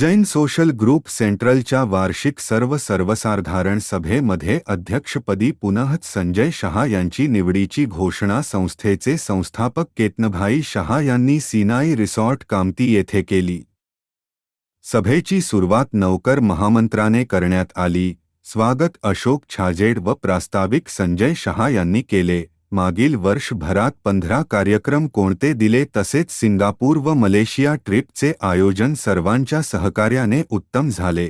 Jain social group सेंट्रलच्या वार्षिक सर्व सर्वसाधारण सभेमध्ये अध्यक्षपदी पुनः संजय शहा यांची निवडीची घोषणा संस्थेचे संस्थापक केतनभाई शहा यांनी सिनाई रिसॉर्ट कामती येथे केली. सभेची सुरुवात नौकर महामंत्राने करण्यात आली. स्वागत अशोक छाजेड व प्रास्ताविक संजय शहा यांनी केले. मागील वर्षभरात पंधरा कार्यक्रम कोणते दिले तसेच सिंगापूर व मलेशिया ट्रिपचे आयोजन सर्वांच्या सहकार्याने उत्तम झाले.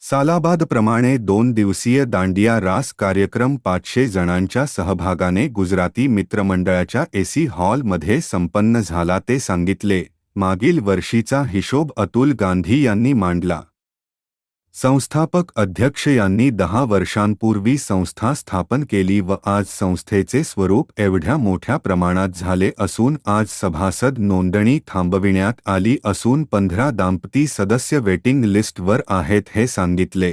सालाबादप्रमाणे दोन दिवसीय दांडिया रास कार्यक्रम पाचशे जणांच्या सहभागाने गुजराती मित्रमंडळाच्या एसी हॉलमध्ये संपन्न झाला ते सांगितले. मागील वर्षीचा हिशोब अतुल गांधी यांनी मांडला. संस्थापक अध्यक्ष यांनी दहा वर्षांपूर्वी संस्था स्थापन केली व आज संस्थेचे स्वरूप एवढ्या मोठ्या प्रमाणात झाले असून आज सभासद नोंदणी थांबविण्यात आली असून पंधरा दाम्पती सदस्य वेटिंग लिस्टवर आहेत हे सांगितले.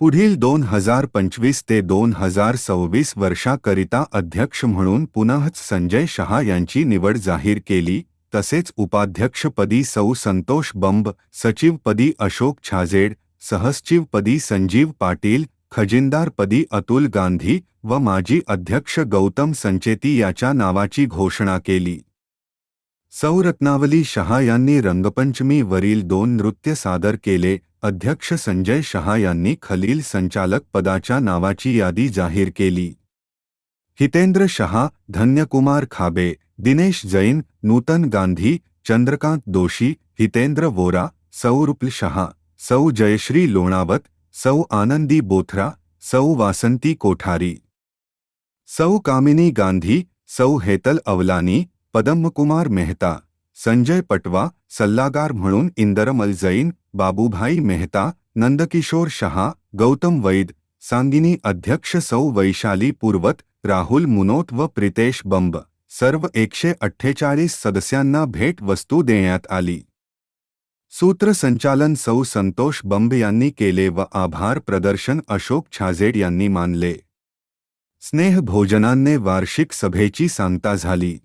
पुढील दोन हजार पंचवीस ते दोन हजार सव्वीस वर्षाकरिता अध्यक्ष म्हणून पुनः संजय शहा यांची निवड जाहीर केली तसेच उपाध्यक्षपदी सौ संतोष बंब सचिवपदी अशोक छाजेड सहसचिवपदी संजीव पाटील खजिनदारपदी अतुल गांधी व माजी अध्यक्ष गौतम संचेती याच्या नावाची घोषणा केली. सौ रत्नावली शहा यांनी रंगपंचमीवरील दोन नृत्य सादर केले. अध्यक्ष संजय शहा यांनी खलील संचालक पदाच्या नावाची यादी जाहीर केली. हितेंद्र शहा धन्यकुमार खाबे दिनेश जैन नूतन गांधी चंद्रकांत दोशी हितेंद्र वोरा सौरुपल शहा सौ जयश्री लोणावत सौ आनंदी बोथरा सौ वासंती कोठारी. सौ कामिनी गांधी सौ हेतल अवलानी पदमकुमार मेहता संजय पटवा सल्लागार म्हणून इंदरमल जैन बाबूभाई मेहता नंदकिशोर शहा गौतम वैद सांगिनी अध्यक्ष सौ वैशाली पूर्वत राहुल मुनोत व प्रितेश बंब. सर्व एकशे अठ्ठेचाळीस सदस्यांना भेट वस्तू देण्यात आली. सूत्रसंचालन सौ संतोष बंब यांनी केले व आभार प्रदर्शन अशोक छाजेड यांनी मानले. स्नेहभोजनांने वार्षिक सभेची सांगता झाली.